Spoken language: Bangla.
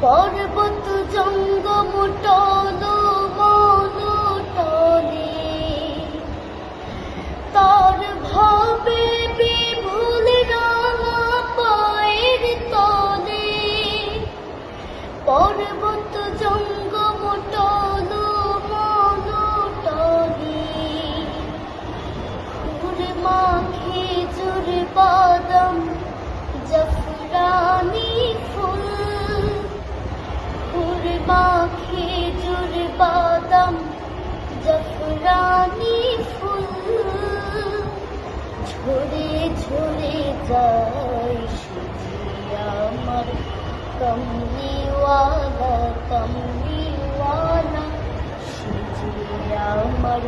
পর্বত জঙ্গম টল টলে তার ভাবে বিভুল রাঙা পায়ের তলে পর্বত খুরমা খেজুর বাদাম জফরানি ফুল ঝরে ঝরে যায় সুজি আমার। কমলিওয়ালা কমলিওয়ালা সুজি আমার।